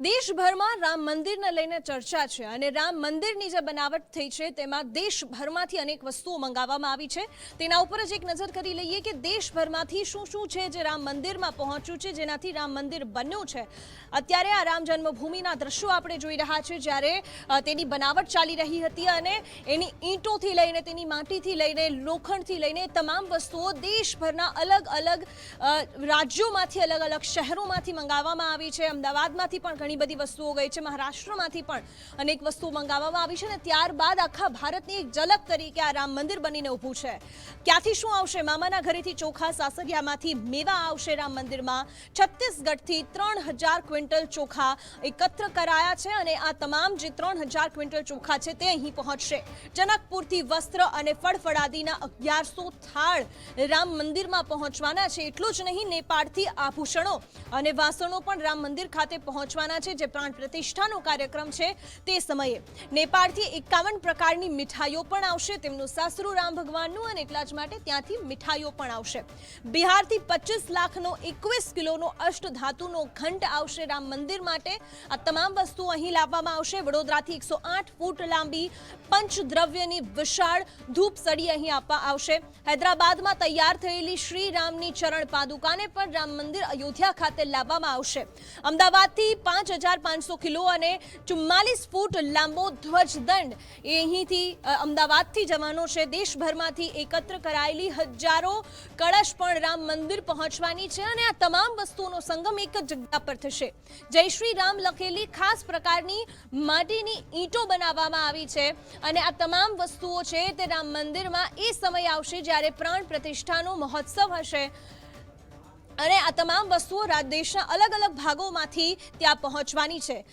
દેશભરમાં રામ મંદિરને લઈને ચર્ચા છે અને રામ મંદિરની જે બનાવટ થઈ છે, તેમાં દેશભરમાંથી અનેક વસ્તુઓ મંગાવવામાં આવી છે. તેના ઉપર જ એક નજર કરી લઈએ કે દેશભરમાંથી શું શું છે જે રામ મંદિરમાં પહોંચ્યું છે, જેનાથી રામ મંદિર બન્યું છે. અત્યારે આ રામ જન્મભૂમિના દ્રશ્યો આપણે જોઈ રહ્યા છે, જ્યારે તેની બનાવટ ચાલી રહી હતી અને એની ઈંટોથી લઈને, તેની માટીથી લઈને, લોખંડથી લઈને તમામ વસ્તુઓ દેશભરના અલગ અલગ રાજ્યોમાંથી અલગ અલગ શહેરોમાંથી મંગાવવામાં આવી છે. અમદાવાદમાંથી પણ ઘણી બધી વસ્તુઓ ગઈ છે મહારાષ્ટ્રમાંથી પણ અનેક વસ્તુઓ મંગાવવામાં આવી છે અને ત્યારબાદ આખા ભારતની એક ઝલક તરીકે આ રામ મંદિર બનીને ઊભું છે. ક્યાંથી શું આવશે? મામાના ઘરેથી ચોખા, સાસરિયામાંથી મેવા આવશે રામ મંદિરમાં. છત્તીસગઢથી ત્રણ હજાર ક્વિન્ટલ ચોખા એકત્ર કરાયા છે અને આ તમામ જે ત્રણ હજાર ક્વિન્ટલ ચોખા છે તે અહીં પહોંચશે. જનકપુરથી વસ્ત્ર અને ફળફળાદીના અગિયારસો થાળ રામ મંદિરમાં પહોંચવાના છે. એટલું જ નહીં, નેપાળથી આભૂષણો અને વાસણો પણ રામ મંદિર ખાતે પહોંચવાના છે જે પ્રાણ પ્રતિષ્ઠાનો કાર્યક્રમ છે તે સમયે. નેપાળથી એકાવન પ્રકારની મીઠાઈઓ પણ આવશે. તેમનું સાસરું રામ ભગવાનનું અને એટલા જ માટે ત્યાંથી મીઠાઈઓ પણ આવશે. બિહારથી પચીસ લાખનો એકવીસ કિલોનો અષ્ટધાતુનો ઘંટ આવશે રામ મંદિર માટે. આ તમામ વસ્તુઓ અહીં લાવવામાં આવશે. વડોદરાથી એકસો આઠ ફૂટ લાંબી પંચદ્રવ્યની વિશાળ ધૂપ સડી અહીં આપવા આવશે. હૈદરાબાદમાં તૈયાર થયેલી શ્રી રામની ચરણ પાદુકાને પણ રામ મંદિર અયોધ્યા ખાતે લાવવામાં આવશે. અમદાવાદથી પાંચ હજાર પાંચસો કિલો અને ચુમ્માલીસ ફૂટ લાંબો ધ્વજદંડ એ અહીંથી અમદાવાદથી જવાનો છે. દેશભરમાંથી એકત્ર કરાયેલી હજારો કળશ પણ રામ મંદિર પહોંચવાની છે અને આ તમામ વસ્તુઓનો સંગમ એક જ જગ્યા પર થશે. જય શ્રી રામ લખેલી ખાસ પ્રકારની માટીની ઈંટો બનાવવામાં આવી છે અને આ તમામ વસ્તુઓ છે તે રામ મંદિરમાં એ સમય આવશે જ્યારે પ્રાણ પ્રતિષ્ઠાનો મહોત્સવ હશે. અને આ તમામ વસ્તુઓ દેશના અલગ અલગ ભાગોમાંથી ત્યાં પહોંચવાની છે.